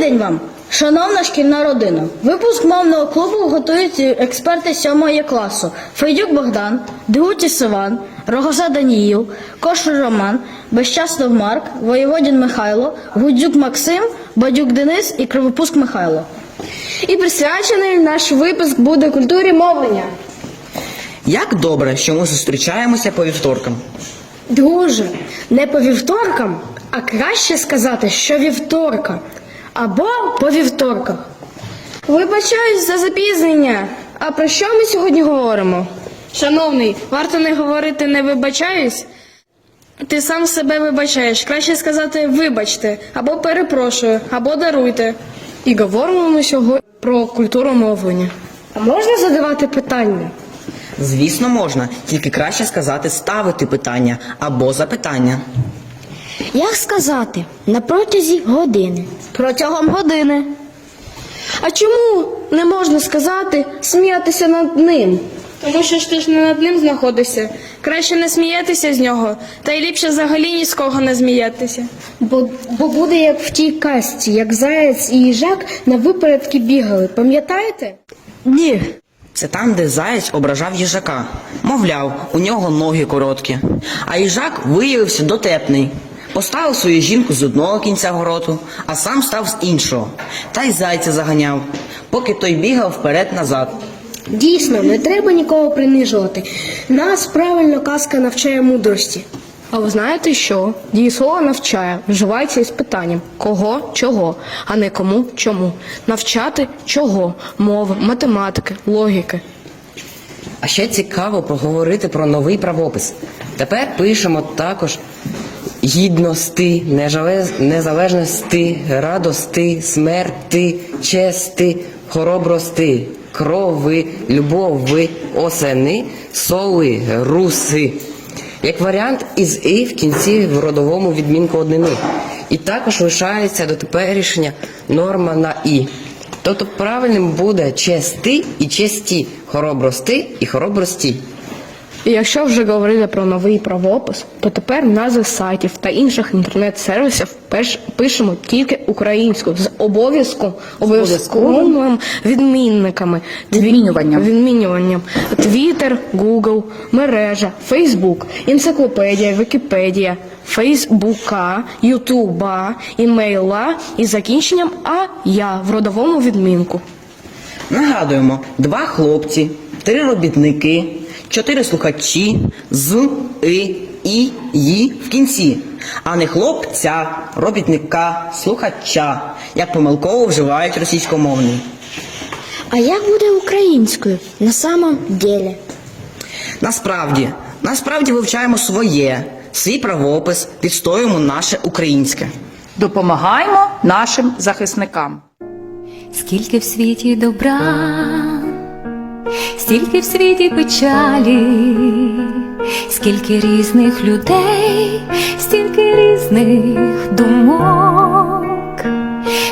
день вам, шановна шкільна родина. Випуск мовного клубу готують експерти 7 класу. Фейдюк Богдан, Дегутіс Іван, Рогоза Даніїл, Кошур Роман, Безчаснов Марк, Воєводін Михайло, Гудзюк Максим, Бадюк Денис і Кривопуск Михайло. І присвячений наш випуск буде культурі мовлення. Як добре, що ми зустрічаємося по вівторкам. Друже, не по вівторкам, а краще сказати, що вівторка. Або по вівторках. Вибачаюсь за запізнення. А про що ми сьогодні говоримо? Шановний, варто не говорити не вибачаюсь. Ти сам себе вибачаєш. Краще сказати вибачте, або перепрошую, або даруйте. І говоримо ми сьогодні про культуру мовлення. А можна задавати питання? Звісно, можна, тільки краще сказати ставити питання або запитання. Як сказати, на протязі години. Протягом години. А чому не можна сказати сміятися над ним? Тому що ж ти ж не над ним знаходишся. Краще не сміятися з нього, та й ліпше взагалі ні з кого не сміятися. Бо, бо буде як в тій казці, як заяць і їжак на випередки бігали. Пам'ятаєте? Ні. Це там, де заєць ображав їжака. Мовляв, у нього ноги короткі. А їжак виявився дотепний. Поставив свою жінку з одного кінця гороту, а сам став з іншого. Та й зайця заганяв, поки той бігав вперед-назад. Дійсно, не треба нікого принижувати. Нас правильно казка навчає мудрості. А ви знаєте що? Дієслово навчає, вживається із питанням кого, чого, а не кому, чому. Навчати чого, мови, математики, логіки. А ще цікаво поговорити про новий правопис. Тепер пишемо також гідності, незалежності, радости, смерти, чести, хоробрости, крови, любови, осени, соли, руси. Як варіант із і в кінці в родовому відмінку однини. І також лишається до теперішня норма на і. Тобто правильним буде чести і честі, хоробрости і хоробрості. І якщо вже говорили про новий правопис, то тепер назви сайтів та інших інтернет-сервісів перш пишемо тільки українською з обов'язком обов'язковим відмінниками. Відмінюванням. Відмінюванням. Твіттер, Google, мережа, Фейсбук, енциклопедія, Вікіпедія, Фейсбука, Ютуба, імейла і закінченням А я в родовому відмінку. Нагадуємо, два хлопці, три робітники, чотири слухачі, з, и, і, ї в кінці, а не хлопця, робітника, слухача, як помилково вживають російськомовні. А як буде українською на самом деле? Насправді, насправді вивчаємо своє, свій правопис, відстоюємо наше українське. Допомагаємо нашим захисникам. Скільки в світі добра, стільки в світі печалі, скільки різних людей, стільки різних думок,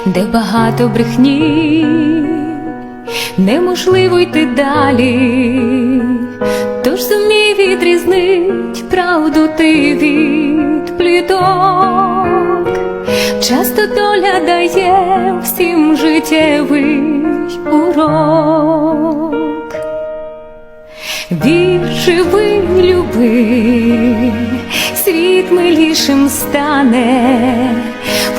де багато брехні, неможливо йти далі, тож зумій відрізнить правду ти від пліток. Часто доля дає всім життєвий урок. Вір, живи, люби, світ милішим стане,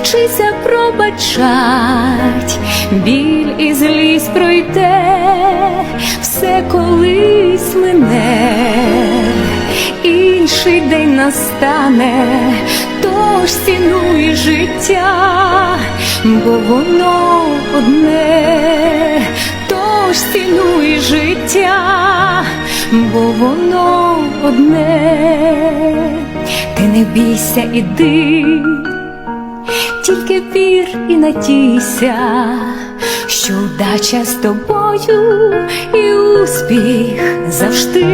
вчися пробачать, біль і злість пройде, все колись мине, інший день настане, тож цінуй життя, бо воно одне, тож цінуй життя, бо воно одне, ти не бійся, іди, тільки вір і надійся, що удача з тобою і успіх завжди.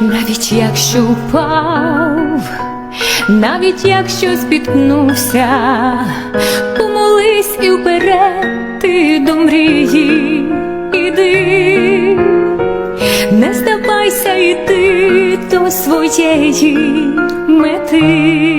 Навіть якщо впав, навіть якщо спіткнувся, помолись і вперед ти до мрії іди, своєї мети.